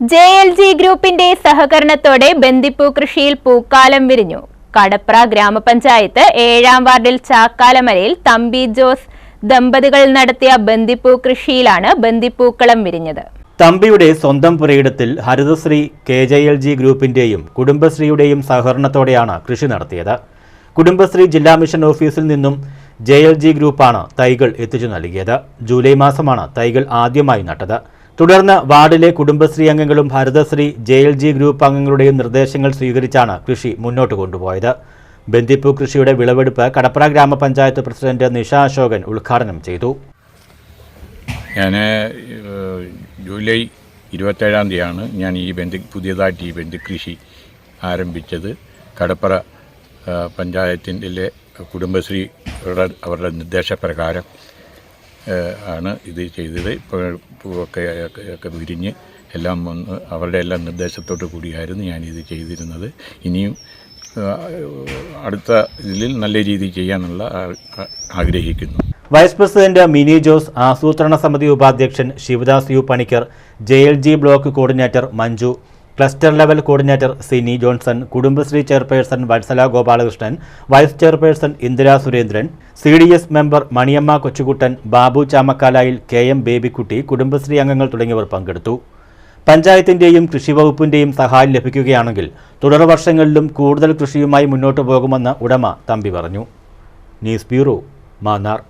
J L G ഗ്രൂപ്പിന്റെ സഹകരണത്തോടെ ബന്ദിപ്പൂ കൃഷിയിൽ പൂക്കാലം വിരിഞ്ഞു. കടപ്ര ഗ്രാമപഞ്ചായത്ത് ഏഴാം വാർഡിൽ ചാക്കാലമലയിൽ തമ്പി ജോസ് ദമ്പതികൾ നടത്തിയ ബന്ദിപ്പൂ കൃഷിയിലാണ് ബന്ദിപ്പൂക്കളം വിരിഞ്ഞത്. തമ്പിയുടെ സ്വന്തം പുരയിടത്തിൽ Harithasree K J L G ഗ്രൂപ്പിന്റെയും കുടുംബശ്രീയുടെയും സഹകരണത്തോടെയാണ് കൃഷി നടത്തിയത്. കുടുംബശ്രീ ജില്ലാ മിഷൻ ഓഫീസിൽ നിന്നും ജെ എൽ ജി ഗ്രൂപ്പാണ് തൈകൾ എത്തിച്ചു നൽകിയത്. ജൂലൈ മാസമാണ് തൈകൾ ആദ്യമായി നട്ടത്. തുടർന്ന് വാർഡിലെ കുടുംബശ്രീ അംഗങ്ങളും Bharathasree J L G group അംഗങ്ങളുടെയും നിർദ്ദേശങ്ങൾ സ്വീകരിച്ചാണ് കൃഷി മുന്നോട്ട് കൊണ്ടുപോയത്. ബന്ദിപ്പൂ കൃഷിയുടെ വിളവെടുപ്പ് കടപ്ര ഗ്രാമപഞ്ചായത്ത് പ്രസിഡന്റ് നിഷ അശോകൻ ഉദ്ഘാടനം ചെയ്തു. ഞാൻ ജൂലൈ ഇരുപത്തേഴാം തീയതിയാണ് ഞാൻ ഈ ബന്ധു പുതിയതായിട്ട് ഈ കൃഷി ആരംഭിച്ചത്. കടപ്പുറ പഞ്ചായത്തിന്റെ കുടുംബശ്രീ അവരുടെ നിർദ്ദേശപ്രകാരം ആണ് ഇത് ചെയ്തത്. പൂവൊക്കെ ഒക്കെ വിരിഞ്ഞ് എല്ലാം വന്ന് അവരുടെ എല്ലാം നിർദ്ദേശത്തോടു കൂടിയായിരുന്നു ഞാനിത് ചെയ്തിരുന്നത്. ഇനിയും അടുത്ത ഇതിൽ നല്ല രീതിയിൽ ചെയ്യാനുള്ള ആഗ്രഹിക്കുന്നു. വൈസ് പ്രസിഡന്റ് മിനി ജോസ് ആസൂത്രണ സമിതി ഉപാധ്യക്ഷൻ Sivadas U Panicker J L G block coordinator Manju cluster level coordinator Sini Johnson Kudumbashree chairperson Valsala Gopalakrishnan vice chairperson Indira Surendran C D S member Maniyamma Kochukuttan Babu Chamakkalayil K M Babykutty Kudumbashree അംഗങ്ങൾ തുടങ്ങിയവർ പങ്കെടുത്തു. പഞ്ചായത്തിന്റെയും കൃഷിവകുപ്പിന്റെയും സഹായം ലഭിക്കുകയാണെങ്കിൽ തുടർ വർഷങ്ങളിലും കൂടുതൽ കൃഷിയുമായി മുന്നോട്ടു പോകുമെന്ന് ഉടമ തമ്പി പറഞ്ഞു. News bureau Mannar.